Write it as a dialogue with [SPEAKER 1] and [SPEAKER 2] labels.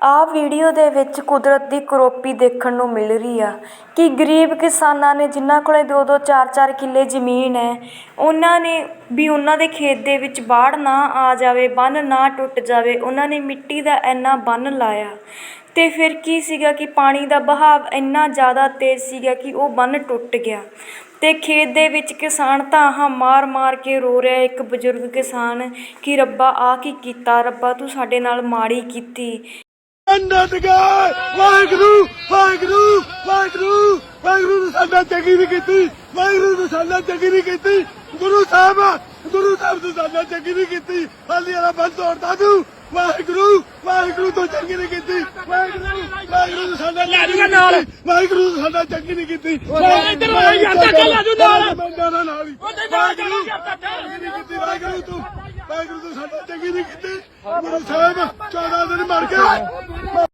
[SPEAKER 1] ਆਹ ਵੀਡੀਓ ਦੇ ਵਿੱਚ ਕੁਦਰਤ ਦੀ ਕਰੋਪੀ ਦੇਖਣ ਨੂੰ ਮਿਲ ਰਹੀ ਆ ਕਿ ਗਰੀਬ ਕਿਸਾਨਾਂ ਨੇ ਜਿਨ੍ਹਾਂ ਕੋਲੇ ਦੋ ਦੋ ਚਾਰ ਚਾਰ ਕਿੱਲੇ ਜ਼ਮੀਨ ਹੈ, ਉਹਨਾਂ ਨੇ ਵੀ ਉਹਨਾਂ ਦੇ ਖੇਤ ਦੇ ਵਿੱਚ ਬਾੜ ਨਾ ਆ ਜਾਵੇ, ਬੰਨ ਨਾ ਟੁੱਟ ਜਾਵੇ, ਉਹਨਾਂ ਨੇ ਮਿੱਟੀ ਦਾ ਇੰਨਾ ਬੰਨ ਲਾਇਆ। ਅਤੇ ਫਿਰ ਕੀ ਸੀਗਾ ਕਿ ਪਾਣੀ ਦਾ ਬਹਾਵ ਇੰਨਾ ਜ਼ਿਆਦਾ ਤੇਜ਼ ਸੀਗਾ ਕਿ ਉਹ ਬੰਨ ਟੁੱਟ ਗਿਆ। ਅਤੇ ਖੇਤ ਦੇ ਵਿੱਚ ਕਿਸਾਨ ਤਾਂ ਆਹ ਮਾਰ ਮਾਰ ਕੇ ਰੋ ਰਿਹਾ, ਇੱਕ ਬਜ਼ੁਰਗ ਕਿਸਾਨ ਕਿ ਰੱਬਾ ਆਹ ਕੀ ਕੀਤਾ, ਰੱਬਾ ਤੂੰ ਸਾਡੇ ਨਾਲ ਮਾੜੀ ਕੀਤੀ।
[SPEAKER 2] ਅੰਨਤ ਗਏ ਵਾਹਿਗੁਰੂ ਵਾਹਿਗੁਰੂ ਵਾਹਿਗੁਰੂ। ਵਾਹਿਗੁਰੂ ਨੇ ਸਾਡਾ ਚੰਗੀ ਨਹੀਂ ਕੀਤੀ। ਵਾਹਿਗੁਰੂ ਨੇ ਸਾਡਾ ਚੰਗੀ ਨਹੀਂ ਕੀਤੀ। ਗੁਰੂ ਸਾਹਿਬ ਗੁਰੂ ਸਾਹਿਬ ਨੇ ਸਾਡਾ ਚੰਗੀ ਨਹੀਂ ਕੀਤੀ। ਹਾਲੀ ਵਾਲਾ ਬੰਦ ਤੋੜਦਾ ਤੂੰ ਵਾਹਿਗੁਰੂ ਵਾਹਿਗੁਰੂ ਤੋਂ ਚੰਗੀ ਨਹੀਂ ਕੀਤੀ। ਵਾਹਿਗੁਰੂ ਵਾਹਿਗੁਰੂ ਨੇ ਸਾਡਾ ਲੈ ਜੂਗਾ ਨਾਲ। ਵਾਹਿਗੁਰੂ ਨੇ ਸਾਡਾ ਚੰਗੀ ਨਹੀਂ ਕੀਤੀ।
[SPEAKER 3] ਇੱਧਰ ਆ ਯਾਰ, ਚਾਚਾ ਲੈ ਜੂ ਨਾਲ।
[SPEAKER 2] ਜਾਣਾ ਨਾਲ ਹੀ ਵਾਹਿਗੁਰੂ ਵਾਹਿਗੁਰੂ ਤੂੰ ਵਾਹਿਗੁਰੂ ਤੂੰ ਸਾਡਾ ਚੰਗੀ ਨਹੀਂ ਕੀਤੀ। ਗੁਰੂ ਸਾਹਿਬ 14 ਦਿਨ ਮਰ ਗਿਆ